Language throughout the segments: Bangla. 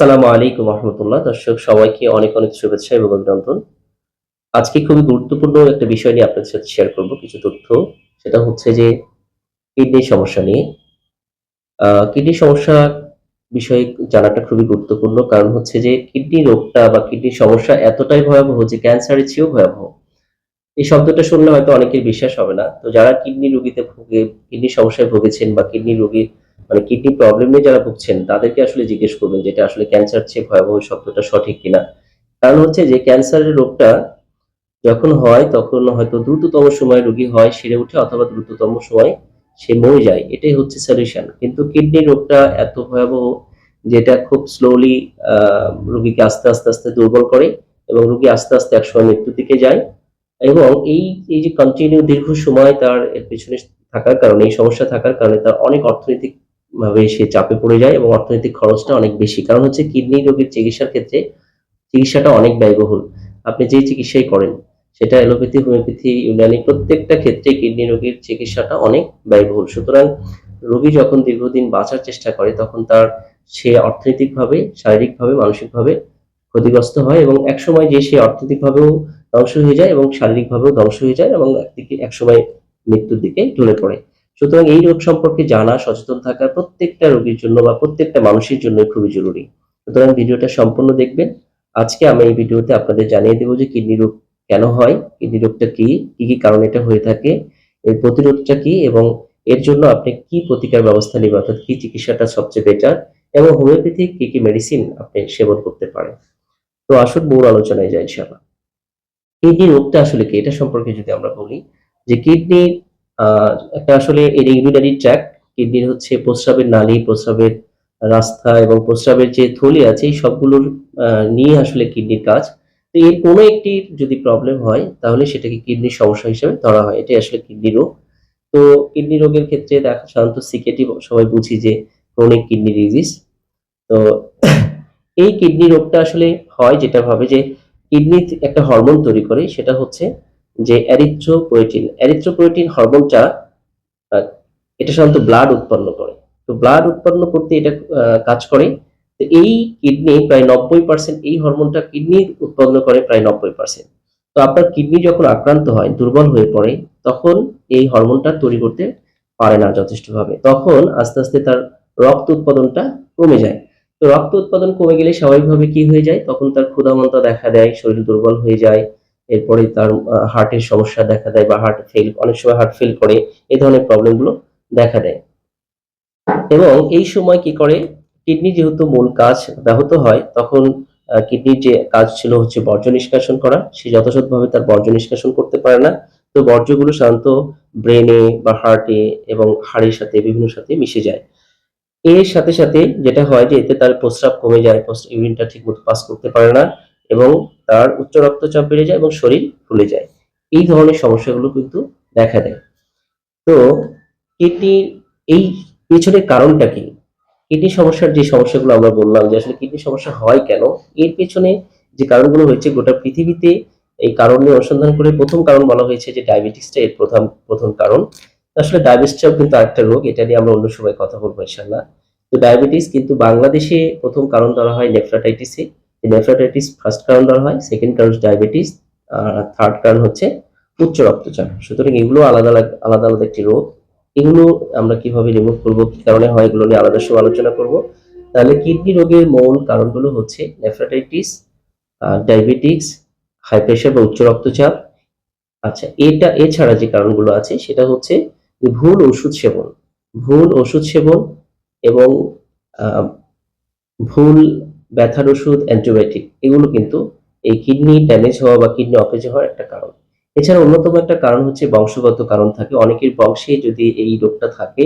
আসসালামু আলাইকুম রহমতুল্লাহ। দর্শক, সবাইকে অনেক অনেক শুভেচ্ছা এবং অভিনন্দন। আজকে খুবই গুরুত্বপূর্ণ একটা বিষয় নিয়ে আপনাদের সাথে শেয়ার করব, কিছু তথ্য। সেটা হচ্ছে যে কিডনির সমস্যা নিয়ে। কিডনি সমস্যা বিষয়ে জানাটা খুবই গুরুত্বপূর্ণ। কারণ হচ্ছে যে কিডনি রোগটা বা কিডনির সমস্যা এতটাই ভয়াবহ যে ক্যান্সারের চেয়েও ভয়াবহ। এই শব্দটা শুনলে হয়তো অনেকের বিশ্বাস হবে না। তো যারা কিডনি রোগীতে ভুগে কিডনি সমস্যায় ভুগেছেন বা কিডনি রোগীর মানে কিডনি প্রবলেম নিয়ে যারা ভুগছেন, তাদেরকে আসলে জিজ্ঞেস করবেন যেটা আসলে ক্যান্সার চেয়ে ভয়াবহ শব্দটা সঠিক কিনা। কারণ হচ্ছে যে ক্যান্সারের রোগটা যখন হয়, তখন হয়তো দ্রুততম সময় রোগী হয় সেরে উঠে অথবা দ্রুততম সময় সে মরে যায়। এটাই হচ্ছে সলিউশন কিন্তু কিডনি রোগটা এত ভয়াবহ যেটা খুব স্লোলি রোগীকে আস্তে আস্তে আস্তে দুর্বল করে এবং রোগী আস্তে আস্তে একসময় মৃত্যুর দিকে যায় এবং এই এই যে কন্টিনিউ দীর্ঘ সময় তার এর পেছনে থাকার কারণে, এই সমস্যা থাকার কারণে তার অনেক অর্থনৈতিক ভাবে সে চাপে পড়ে যায় এবং অর্থনৈতিক খরচটা অনেক বেশি। কারণ হচ্ছে কিডনি রোগীর চিকিৎসার ক্ষেত্রে চিকিৎসাটা অনেক ব্যয়বহুল। আপনি যে চিকিৎসাই করেন, সেটা অ্যালোপ্যাথি, হোমিওপ্যাথি, ইউনানি, প্রত্যেকটা ক্ষেত্রে কিডনি রোগীর চিকিৎসাটা অনেক ব্যয়বহুল। সুতরাং রোগী যখন দীর্ঘদিন বাঁচার চেষ্টা করে, তখন তার সে অর্থনৈতিকভাবে, শারীরিকভাবে, মানসিকভাবে ক্ষতিগ্রস্ত হয় এবং একসময় যে সে অর্থনৈতিকভাবেও ধ্বংস হয়ে যায় এবং শারীরিকভাবেও ধ্বংস হয়ে যায় এবং একদিকে, একসময় মৃত্যুর দিকে ঢলে পড়ে। সুতরাং এই রোগ সম্পর্কে জানা, সচেতন থাকা প্রত্যেকটা রোগীর জন্য বা প্রত্যেকটা মানুষের জন্য খুবই জরুরি। সুতরাং ভিডিওটা সম্পূর্ণ দেখবেন। আজকে আমি এই ভিডিওতে আপনাদের জানিয়ে দেবো যে কিডনি রোগ কেন হয়, কিডনি রোগটা কি কি কি কারণে এটা হয়ে থাকে, এর প্রতিরোধটা কি, এবং এর জন্য আপনি কি প্রতিকার ব্যবস্থা নেবেন, অর্থাৎ কি চিকিৎসাটা সবচেয়ে বেটার এবং হোমিওপ্যাথিক কি কি মেডিসিন আপনি সেবন করতে পারেন। তো আসুন মূল আলোচনায় যাই, ইনশাআল্লাহ। কিডনি রোগটা আসলে কি, এটা সম্পর্কে যদি আমরা বলি, যে কিডনি একটা আসলে এর ইউরিনারি ট্র্যাক কিডনির হচ্ছে প্রস্রাবের নালী, প্রস্রাবের রাস্তা এবং প্রস্রাবের যে থলি আছে, এই সবগুলোর নিয়ে আসলে কিডনির কাজ। তো এর কোনো একটি যদি প্রবলেম হয়, তাহলে সেটাকে কিডনির সমস্যা হিসেবে ধরা হয়। এটাই আসলে কিডনি রোগ। তো কিডনি রোগের ক্ষেত্রে দেখা সাধারণত সিকেটি সবাই বুঝি যে ক্রনিক কিডনি ডিজিজ তো এই কিডনি রোগটা আসলে হয় যেটা ভাবে যে কিডনি একটা হরমোন তৈরি করে, সেটা হচ্ছে যে অ্যারিথ্রোপোয়েটিন অ্যারিথ্রোপোয়েটিন হরমোনটা এটা সাধারণত ব্লাড উৎপন্ন করে। তো ব্লাড উৎপন্ন করতে এটা কাজ করে। তো এই কিডনি প্রায় নব্বই পার্সেন্ট এই হরমোনটা কিডনি উৎপন্ন করে প্রায় নব্বই পার্সেন্ট তো আপনার কিডনি যখন আক্রান্ত হয়, দুর্বল হয়ে পড়ে, তখন এই হরমোনটা তৈরি করতে পারে না যথেষ্টভাবে। তখন আস্তে আস্তে তার রক্ত উৎপাদনটা কমে যায়। তো রক্ত উৎপাদন কমে গেলে স্বাভাবিকভাবে কি হয়ে যায়? তখন তার ক্ষুধামন্তা দেখা দেয়, শরীর দুর্বল হয়ে যায় এরপরে তার হার্টের সমস্যা দেখা দেয় বা হার্ট ফেল অনেক সময় হার্ট ফেল করে, এই ধরনের প্রবলেমগুলো দেখা দেয়। এবং এই সময় কি করে? কিডনি যেহেতু মূল কাজ ব্যাহত হয়, তখন কিডনির যে কাজ ছিল হচ্ছে বর্জ্য নিষ্কাশন করা। সে যথাযথভাবে তার বর্জ্য নিষ্কাশন করতে পারে না। তো বর্জ্যগুলো সাধারণত ব্রেনে বা হার্টে এবং হাড়ের সাথে, বিভিন্ন সাথে মিশে যায়। এর সাথে সাথে যেটা হয় যে, এতে তার প্রস্রাব কমে যায় ইউরিনটা ঠিক মতো পাস করতে পারে না। এবং তার উচ্চ রক্তচাপ বেড়ে যায় এবং শরীর ফুলে যায়। এই ধরনের সমস্যাগুলো কিন্তু দেখা দেয়। তো কিডনির এই পেছনের কারণটা কি? কিডনি সমস্যার যে সমস্যাগুলো আমরা বললাম যে আসলে কিডনি সমস্যা হয় কেন? এর পেছনে যে কারণগুলো হয়েছে গোটা পৃথিবীতে এই কারণ নিয়ে অনুসন্ধান করে প্রথম কারণ বলা হয়েছে যে ডায়াবেটিসটা এর প্রথম প্রথম কারণ। আসলে ডায়াবেটিসটাও কিন্তু আরেকটা রোগ, এটা নিয়ে আমরা অন্য সময় কথা বলব ইনশাল্লাহ তো ডায়াবেটিস কিন্তু বাংলাদেশে প্রথম কারণ ধরা হয় নেফ্রাটাইটিসে। নেফ্রাটাইটিস ফার্স্ট কারণ ধরা হয় সেকেন্ড কারণ ডায়াবেটিস আর থার্ড কারণ হচ্ছে উচ্চ রক্তচাপ। সুতরাং এগুলো আলাদা আলাদা আলাদা আলাদা একটি রোগ। এগুলো আমরা কীভাবে রিমুভ করব, কি কারণে হয়, এগুলো নিয়ে আলাদা সময় আলোচনা করব। তাহলে কিডনি রোগের মূল কারণগুলো হচ্ছে নেফ্রাটাইটিস ডায়াবেটিস হাই প্রেশার বা উচ্চ রক্তচাপ। আচ্ছা এটা এছাড়া যে কারণগুলো আছে, সেটা হচ্ছে ভুল ওষুধ সেবন। ভুল ওষুধ সেবন এবং ভুল ব্যথার ওষুধ অ্যান্টিবায়োটিক এগুলো কিন্তু এই কিডনি ড্যামেজ হওয়া বা কিডনি অকেজ হওয়ার একটা কারণ। এছাড়া অন্যতম একটা কারণ হচ্ছে বংশগত কারণ থাকে। অনেকের বংশে যদি এই রোগটা থাকে,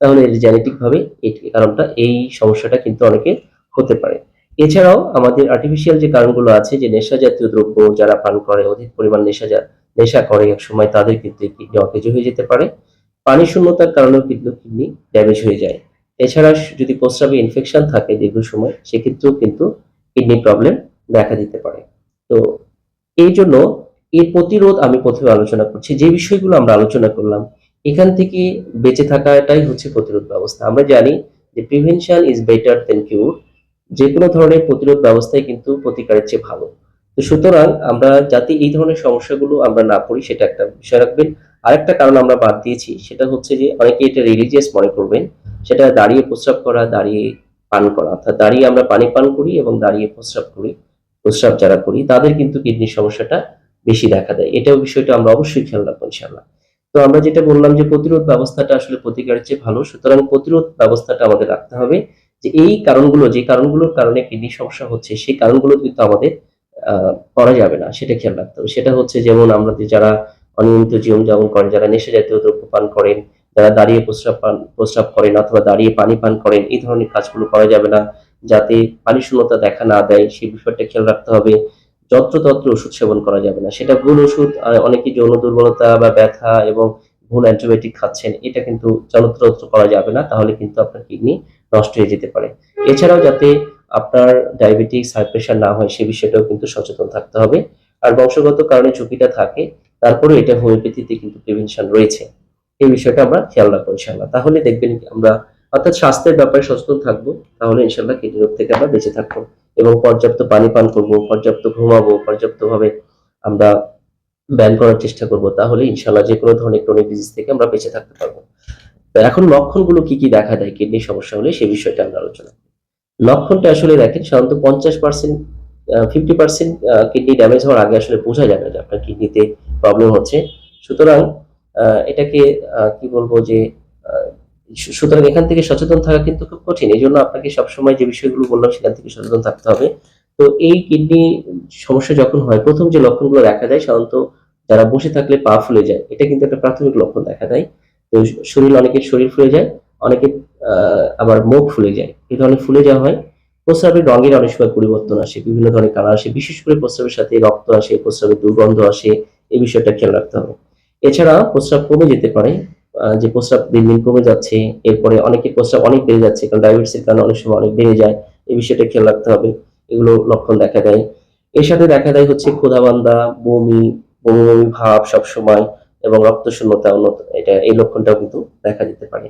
তাহলে জেনেটিক ভাবে এই কারণটা এই সমস্যাটা কিন্তু অনেকের হতে পারে। এছাড়াও আমাদের আর্টিফিশিয়াল যে কারণগুলো আছে, যে নেশা জাতীয় দ্রব্য যারা পান করে, অধিক পরিমাণ নেশা নেশা করে এক সময় তাদের কিন্তু কিডনি অকেজ হয়ে যেতে পারে। পানি শূন্যতার কারণেও কিন্তু কিডনি ড্যামেজ হয়ে যায়। এছাড়া যদি প্রস্রাবে ইনফেকশন থাকে দীর্ঘ সময়, সেক্ষেত্রেও কিন্তু কিডনি প্রবলেম দেখা দিতে পারে। তো এই জন্য এর প্রতিরোধ আমি প্রথমে আলোচনা করছি। যে বিষয়গুলো আমরা আলোচনা করলাম, এখান থেকে বেঁচে থাকাটাই হচ্ছে প্রতিরোধ ব্যবস্থা। আমরা জানি যে prevention is better than cure যে কোনো ধরনের প্রতিরোধ ব্যবস্থাই কিন্তু প্রতিকারের চেয়ে ভালো। তো সুতরাং আমরা যাতে এই ধরনের সমস্যাগুলো আমরা না পড়ি, সেটা একটা বিষয় রাখবেন। আরেকটা কারণ আমরা বাদ দিয়েছি, সেটা হচ্ছে যে অনেকে এটা রিলিজিয়াস মনে করবেন। সেটা দাঁড়িয়ে প্রস্রাব করা, দাঁড়িয়ে পান করা। অর্থাৎ দাঁড়িয়ে আমরা পানি পান করি এবং দাঁড়িয়ে প্রস্রাব করি, প্রস্রাব যারা করি, তাদের কিন্তু কিডনির সমস্যাটা বেশি দেখা দেয়। এটাও বিষয়টা আমরা অবশ্যই খেয়াল রাখব ইনশাল্লাহ তো আমরা যেটা বললাম যে প্রতিরোধ ব্যবস্থাটা আসলে প্রতিকারের চেয়ে ভালো, সুতরাং প্রতিরোধ ব্যবস্থাটা আমাদের রাখতে হবে যে এই কারণগুলো, যে কারণগুলোর কারণে কিডনি সমস্যা হচ্ছে, সেই কারণগুলো কিন্তু আমাদের করা যাবে না, সেটা খেয়াল রাখতে হবে। সেটা হচ্ছে যেমন আমরা যারা অনিয়মিত জীবন যাপন করেন, যারা নেশা জাতীয় দ্রব্য পান করেন যারা দাঁড়িয়ে প্রস্রাব পান, প্রস্রাব করেন অথবা দাঁড়িয়ে পানি পান করেন, এই ধরনের কাজগুলো করা যাবে না। যাতে পানি শূন্যতা দেখা না দেয়, সেই বিষয়টা খেয়াল রাখতে হবে। যত্রতত্র ওষুধ সেবন করা যাবে না। সেটা ভুল ওষুধ অনেকে যৌন দুর্বলতা বা ব্যথা এবং ভুল অ্যান্টিবায়োটিক খাচ্ছেন, এটা কিন্তু যত্রতত্র করা যাবে না, তাহলে কিন্তু আপনার কিডনি নষ্ট হয়ে যেতে পারে। এছাড়াও যাতে আপনার ডায়াবেটিস হাই প্রেশার না হয়, সে বিষয়টাও কিন্তু সচেতন থাকতে হবে। আর বংশগত কারণে ঝুঁকিটা থাকে তারপরে এটা হোমিওপ্যাথিতে কিন্তু প্রিভেনশন রয়েছে। এই বিষয়টা আমরা খেয়াল রাখব ইনশাল্লাহ তাহলে দেখবেন আমরা অর্থাৎ স্বাস্থ্যের ব্যাপারে সচেতন থাকব, তাহলে ইনশাল্লাহ কিডনি রোগ থেকে আমরা বেঁচে থাকব এবং পর্যাপ্ত পানি পান করব, পর্যাপ্ত ঘুমাবো, পর্যাপ্তভাবে আমরা ব্যায়াম করার চেষ্টা করব, তাহলে ইনশাল্লাহ যে কোনো ধরনের ক্রনিক ডিজিজ থেকে আমরা বেঁচে থাকতে পারব। এখন লক্ষণগুলো কি কি দেখা দেয় কিডনির সমস্যা হলে সেই বিষয়টা আমরা আলোচনা লক্ষণটা আসলে দেখেন, সাধারণত পঞ্চাশ percent fifty percent kidney damage হওয়ার আগে আসলে বোঝা যাবে যে আপনার কিডনিতে প্রবলেম হচ্ছে। সুতরাং এটাকে কি বলব যে সুতরাং এখান থেকে সচেতন থাকা কিন্তু খুব কঠিন। এই জন্য আপনাকে সবসময় যে বিষয়গুলো বললাম, সেখান থেকে সচেতন থাকতে হবে। তো এই কিডনি সমস্যা যখন হয়, প্রথম যে লক্ষণগুলো দেখা যায়, সাধারণত যারা বসে থাকলে পা ফুলে যায়, এটা কিন্তু একটা প্রাথমিক লক্ষণ দেখা দেয়। তো শরীর অনেকের শরীর ফুলে যায় অনেকে আবার মুখ ফুলে যায়। এই ধরনের ফুলে যাওয়া হয়। প্রস্রাবের রঙের অনেক সময় পরিবর্তন আসে, বিভিন্ন ধরনের কালার আসে। বিশেষ করে প্রস্রাবের সাথে রক্ত আসে, প্রস্রাবের দুর্গন্ধ আসে, এই বিষয়টা খেয়াল রাখতে হবে। এছাড়া প্রস্রাব কমে যেতে পারে যে প্রস্রাব দিন দিন কমে যাচ্ছে, এরপরে অনেকের প্রস্রাব অনেক বেড়ে যাচ্ছে, কারণ ডায়াবেটিসের কারণে অনেক সময় অনেক বেড়ে যায়, এই বিষয়টা খেয়াল রাখতে হবে, এগুলো লক্ষণ দেখা দেয়। এর সাথে দেখা দেয় হচ্ছে ক্ষুধাবান্ধা, বমি বমি বমি ভাব সবসময়, এবং রক্ত শূন্যতা উন্নত, এটা এই লক্ষণটাও কিন্তু দেখা যেতে পারে।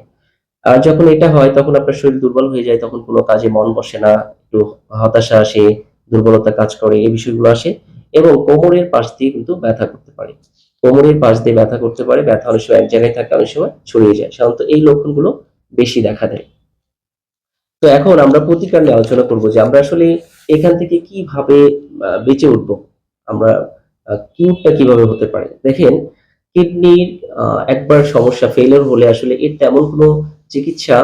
আর যখন এটা হয়, তখন আপনার শরীর দুর্বল হয়ে যায়, তখন কোনো কাজে মন বসে না, একটু হতাশা আসে, দুর্বলতা কাজ করে, এই বিষয়গুলো আসে, এবং কোমরের পাশ দিয়ে কিন্তু ব্যথা করতে পারে। কোমরের পাশ দিয়ে ব্যথা করতে পারে, ব্যথা অনেক সময় এক জায়গায় থাকে, অনেক সময় ছড়িয়ে যায়। সাধারণত এই লক্ষণগুলো বেশি দেখা দেয়। তো এখন আমরা প্রতিকার নিয়ে আলোচনা করব যে আমরা আসলে এখান থেকে কীভাবে বেঁচে উঠবো? আমরা কিউরটা কীভাবে হতে পারে? দেখেন, কিডনির একবার সমস্যা ফেলিওর হলে আসলে এর তেমন কোনো চিকিৎসা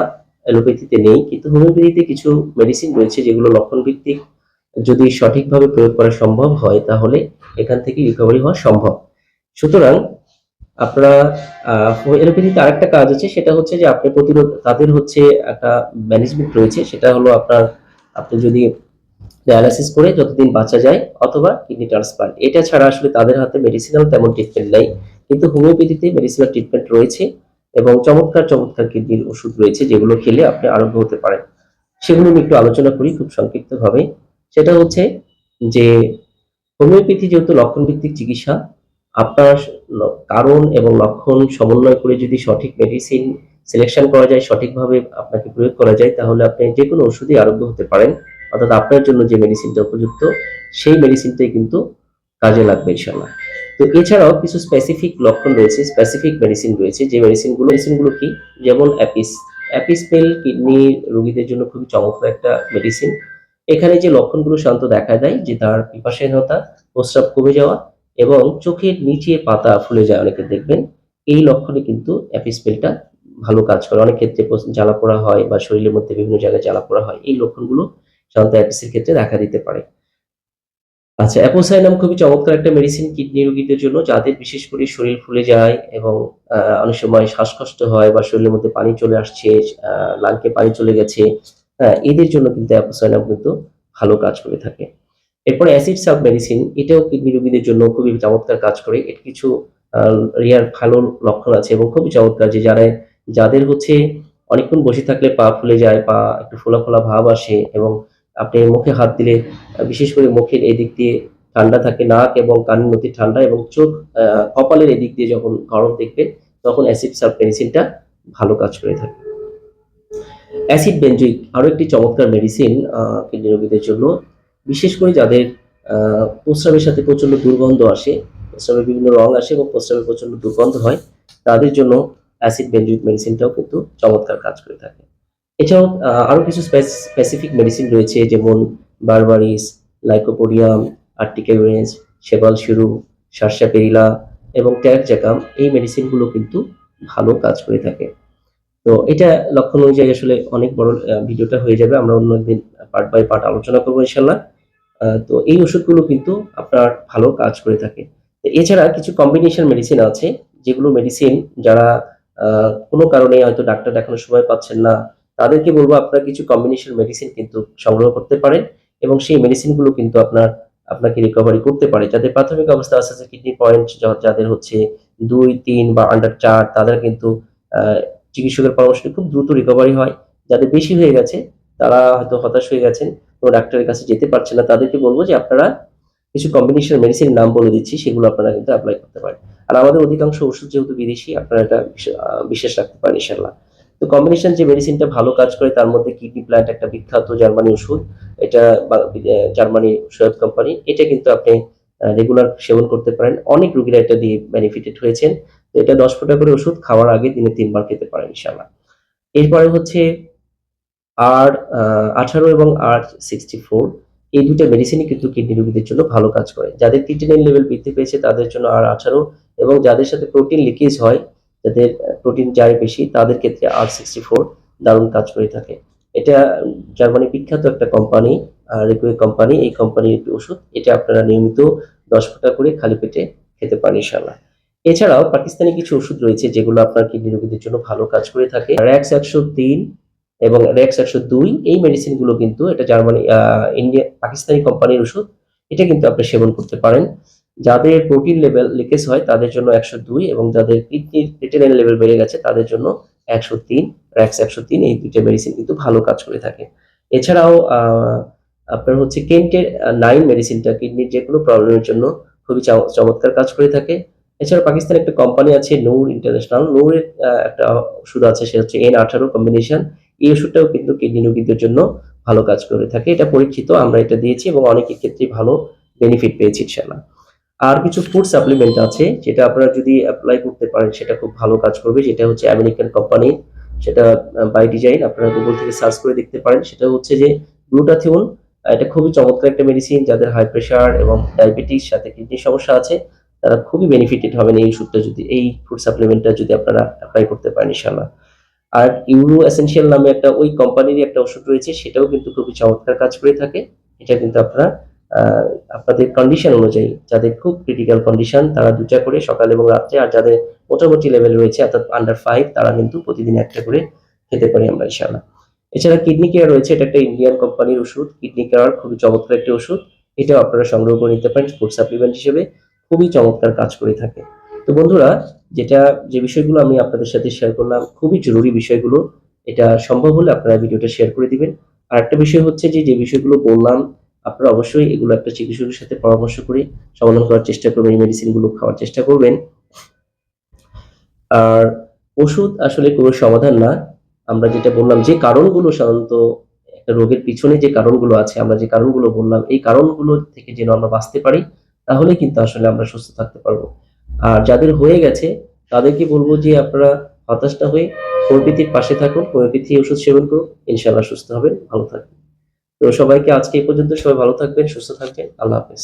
অ্যালোপ্যাথিতে নেই, কিন্তু হোমিওপ্যাথিতে কিছু মেডিসিন রয়েছে যেগুলো লক্ষণ ভিত্তিক যদি সঠিকভাবে প্রয়োগ করা সম্ভব হয়, তাহলে এখান থেকে রিকভারি হওয়া সম্ভব। সুতরাং আপনারা অ্যালোপ্যাথিতে আরেকটা কাজ আছে, সেটা হচ্ছে যে আপনি প্রতিরোধ, তাদের হচ্ছে একটা ম্যানেজমেন্ট রয়েছে, সেটা হলো আপনার, আপনি যদি ডায়ালাসিস করে যতদিন বাঁচা যায়, অথবা কিডনি ট্রান্সপ্লান্ট এটা ছাড়া আসলে তাদের হাতে মেডিসিনাল তেমন ট্রিটমেন্ট নেই, কিন্তু হোমিওপ্যাথিতে মেডিসিনাল ট্রিটমেন্ট রয়েছে এবং চমৎকার চমৎকার কিডনির ওষুধ রয়েছে, যেগুলো খেলে আপনি আরোগ্য হতে পারেন। সেগুলো আমি একটু আলোচনা করি, খুব সংক্ষিপ্তভাবে। সেটা হচ্ছে যে হোমিওপ্যাথি যেহেতু লক্ষণ ভিত্তিক চিকিৎসা আপনার কারণ এবং লক্ষণ সমন্বয় করে যদি সঠিক মেডিসিন সিলেকশন করা যায়, সঠিকভাবে আপনাকে প্রয়োগ করা যায়, তাহলে আপনি যে কোনো ওষুধই আরোগ্য হতে পারেন। অর্থাৎ আপনার জন্য যে মেডিসিনটা উপযুক্ত, সেই মেডিসিনটাই কিন্তু কাজে লাগবে ইনশাল্লাহ তো এছাড়াও কিছু স্পেসিফিক লক্ষণ রয়েছে স্পেসিফিক মেডিসিন রয়েছে। যে মেডিসিনগুলো মেডিসিনগুলো কি? যেমন অ্যাপিস। অ্যাপিস অ্যাপিসপেল কিডনি রোগীদের জন্য খুবই চমৎকার একটা মেডিসিন এখানে যে লক্ষণগুলো শান্ত দেখা দেয়, যে তার পিপাসাহীনতা, প্রস্রাব কমে যাওয়া এবং চোখের নিচে পাতা ফুলে যায়, অনেকে দেখবেন। এই লক্ষণে কিন্তু অ্যাপিসপেলটা ভালো কাজ করে। অনেক ক্ষেত্রে জ্বালা পোড়া হয় বা শরীরের মধ্যে বিভিন্ন জায়গায় জ্বালা পোড়া হয়। এই লক্ষণগুলো সাধারণত অ্যাপিসের ক্ষেত্রে দেখা দিতে পারে। আচ্ছা অ্যাপোসাইনাম খুবই চমৎকার একটা মেডিসিন কিডনি রোগীদের জন্য, যাদের বিশেষ করে শরীর ফুলে যায় এবং অনেক সময় শ্বাসকষ্ট হয় বা শরীরের মধ্যে পানি চলে আসছে লাংকে পানি চলে গেছে হ্যাঁ এদের জন্য কিন্তু অ্যাপোসাইনাম কিন্তু ভালো কাজ করে থাকে। এরপরে অ্যাসিড সাব মেডিসিন এটাও কিডনি রোগীদের জন্য খুবই চমৎকার কাজ করে। এর কিছু রিয়ার ভালো লক্ষণ আছে এবং খুবই চমৎকার যে যারা, যাদের হচ্ছে অনেকক্ষণ বসে থাকলে পা ফুলে যায়, পা একটু ফোলা ফোলা ভাব আসে এবং আপনি মুখে হাত দিলে, বিশেষ করে মুখের এদিক দিয়ে ঠান্ডা থাকে, নাক এবং কানের নদী ঠান্ডা এবং চোখ কপালের এদিক দিয়ে যখন গরম দেখবেন, তখন অ্যাসিড সাব মেডিসিনটা ভালো কাজ করে থাকে। অ্যাসিড বেঞ্জুইক আরও একটি চমৎকার মেডিসিন কিডনি রোগীদের জন্য। বিশেষ করে যাদের প্রস্রাবের সাথে প্রচণ্ড দুর্গন্ধ আসে, প্রস্রাবের বিভিন্ন রং আসে এবং প্রস্রাবের প্রচণ্ড দুর্গন্ধ হয়, তাদের জন্য অ্যাসিড বেঞ্জুইক মেডিসিনটাও কিন্তু চমৎকার কাজ করে থাকে। এছাড়াও আরও কিছু স্পেসিফিক মেডিসিন রয়েছে, যেমন বারবারিস লাইকোপোডিয়াম আর্টিকেউরেন্স সেবাল শুরু সারসা পেরিলা এবং ট্যাগ জ্যাকাম এই মেডিসিনগুলো কিন্তু ভালো কাজ করে থাকে। তো এটা লক্ষণ অনুযায়ী আসলে অনেক বড় ভিডিওটা হয়ে যাবে। আমরা অন্য একদিন পার্ট বাই পার্ট আলোচনা করব ইনশাল্লাহ তো এই ওষুধগুলো কিন্তু আপনার ভালো কাজ করে থাকে। এছাড়া কিছু কম্বিনেশন মেডিসিন আছে, যেগুলো মেডিসিন যারা কোনো কারণে হয়তো ডাক্তার দেখানোর সময় পাচ্ছেন না, তাদেরকে বলব আপনারা কিছু কম্বিনেশন মেডিসিন কিন্তু সংগ্রহ করতে পারেন এবং সেই মেডিসিনগুলো কিন্তু আপনার, আপনাকে রিকভারি করতে পারে। যাদের প্রাথমিক অবস্থা আছে যে কিডনি পয়েন্ট যাদের হচ্ছে দুই, তিন বা আন্ডার চার, তাদের কিন্তু চিকিৎসকের পরামর্শে খুব দ্রুত রিকভারি হয়। যাদের বেশি হয়ে গেছে, তারা হয়তো হতাশ হয়ে গেছেন। এবং ডাক্তারের কাছে যেতে পারছে না, তাদেরকে বলব যে আপনারা কিছু কম্বিনেশন মেডিসিন নাম বলে দিচ্ছি, সেগুলো আপনারা কিন্তু অ্যাপ্লাই করতে পারেন। আর আমাদের অধিকাংশ ওষুধ যেহেতু বিদেশি, আপনারা এটা বিশ- বিশ্বাস রাখতে পারেন ইনশাল্লাহ তো কম্বিনেশন যে মেডিসিনটা ভালো কাজ করে, তার মধ্যে কিডনি প্ল্যান্ট একটা বিখ্যাত জার্মানি ওষুধ, এটা জার্মানি সৈয়দ কোম্পানি এটা কিন্তু আপনি রেগুলার সেবন করতে পারেন। অনেক রুগীরা এটা দিয়ে বেনিফিটেড হয়েছেন। এটা দশ ফোঁটা করে ওষুধ খাওয়ার আগে দিনে তিনবার খেতে পারেন ইনশাল্লাহ এরপরে হচ্ছে আর আঠারো এবং আর সিক্সটি ফোর এই দুইটা মেডিসিনই কিন্তু কিডনি রোগীদের জন্য ভালো কাজ করে। যাদের ক্রিটিনিন লেভেল বৃদ্ধি পেয়েছে, তাদের জন্য আর আঠারো এবং যাদের সাথে প্রোটিন লিকেজ হয়, যাদের প্রোটিন যায় বেশি, তাদের ক্ষেত্রে আর সিক্সটি ফোর দারুণ কাজ করে থাকে। এটা জার্মানি বিখ্যাত একটা কোম্পানি রিকুয়ে কোম্পানি এই কোম্পানির একটি ওষুধ। এটা আপনারা নিয়মিত দশ ফোঁটা করে খালি পেটে খেতে পারেন ইনশাল্লাহ এছাড়াও পাকিস্তানি কিছু ওষুধ রয়েছে যেগুলো আপনার কিডনি রোগীদের জন্য ভালো কাজ করে থাকে। র্যাক্স একশো তিন এবং রেক্স একশো দুই, এই মেডিসিনগুলো কিন্তু এটা জার্মানি ইন্ডিয়া, পাকিস্তানি কোম্পানির ওষুধ, এটা কিন্তু আপনি সেবন করতে পারেন। যাদের প্রোটিন লেভেল লিকেজ হয়, তাদের জন্য একশো দুই এবং যাদের কিডনির রিটেনের লেভেল বেড়ে গেছে, তাদের জন্য একশো তিন র্যাক্স একশো তিন, এই দুইটা মেডিসিন কিন্তু ভালো কাজ করে থাকে। এছাড়াও আপনার হচ্ছে কেন্টের নাইন মেডিসিনটা কিডনির যে কোনো প্রবলেমের জন্য খুবই চম- চমৎকার কাজ করে থাকে। এছাড়া পাকিস্তানে একটা কোম্পানি আছে, নূর ইন্টারন্যাশনাল নূরের একটা ওষুধ আছে, সেটা হচ্ছে এন আঠারো কম্বিনেশন এই ওষুধটাও কিন্তু কিডনি রোগীদের জন্য ভালো কাজ করে থাকে। এটা পরীক্ষিত, আমরা এটা দিয়েছি এবং অনেকের ক্ষেত্রে ভালো বেনিফিট পেয়েছি ইনশাল্লাহ আর কিছু ফুড সাপ্লিমেন্ট আছে, যেটা আপনারা যদি অ্যাপ্লাই করতে পারেন, সেটা খুব ভালো কাজ করবে। যেটা হচ্ছে আমেরিকান কোম্পানি সেটা বাই ডিজাইন আপনারা গুগল থেকে সার্চ করে দেখতে পারেন। সেটা হচ্ছে যে গ্লুটাথিওন এটা খুবই চমৎকার একটা মেডিসিন যাদের হাই প্রেশার এবং ডায়াবেটিস সাথে কিডনির সমস্যা আছে, তারা খুবই বেনিফিটেড হবেন এই ওষুধটা যদি, এই ফুড সাপ্লিমেন্টটা যদি আপনারা অ্যাপ্লাই করতে পারেন ইনশাল্লাহ আর ইউরো এসেনশিয়াল নামে একটা ওই কোম্পানিরই একটা ওষুধ রয়েছে, সেটাও কিন্তু খুবই চমৎকার কাজ করে থাকে। এটা কিন্তু আপনারা আপনাদের কন্ডিশন অনুযায়ী, যাদের খুব ক্রিটিক্যাল কন্ডিশন তারা দুটা করে সকাল এবং রাত্রে, আর যাদের মোটামুটি লেভেল রয়েছে, অর্থাৎ আন্ডার ফাইভ তারা কিন্তু প্রতিদিন একটা করে খেতে পারি আমরা ইনশাল্লাহ এছাড়া কিডনি কেয়ার রয়েছে, এটা একটা ইন্ডিয়ান কোম্পানির ওষুধ। কিডনি কেয়ার খুবই চমৎকার একটি ওষুধ। এটাও আপনারা সংগ্রহ করে নিতে পারেন ফুড সাপ্লিমেন্ট হিসেবে। খুবই চমৎকার কাজ করে থাকে। তো বন্ধুরা, যেটা যে বিষয়গুলো আমি আপনাদের সাথে শেয়ার করলাম, খুবই জরুরি বিষয়গুলো, এটা সম্ভব হলে আপনারা ভিডিওটা শেয়ার করে দিবেন। আর একটা বিষয় হচ্ছে যে যে বিষয়গুলো বললাম, আপনারা অবশ্যই এগুলো একটা চিকিৎসকের সাথে পরামর্শ করে সমাধান করার চেষ্টা করবেন, এই মেডিসিনগুলো খাওয়ার চেষ্টা করবেন। আর ওষুধ আসলে কোনো সমাধান না। আমরা যেটা বললাম, যে কারণগুলো সাধারণত একটা রোগের পিছনে যে কারণগুলো আছে, আমরা যে কারণগুলো বললাম, এই কারণগুলো থেকে যেন আমরা বাঁচতে পারি, তাহলে কিন্তু আসলে আমরা সুস্থ থাকতে পারব। আর যাদের হয়ে গেছে, তাদেরকে বলব যে আপনারা হতাশটা হয়ে হোমিওপ্যাথির পাশে থাকুন হোমিওপ্যাথি ওষুধ সেবন করুন ইনশাল্লাহ সুস্থ হবেন, ভালো থাকবেন। তো সবাইকে আজকে এই পর্যন্ত সবাই ভালো থাকবেন, সুস্থ থাকবেন, আল্লাহ হাফেজ।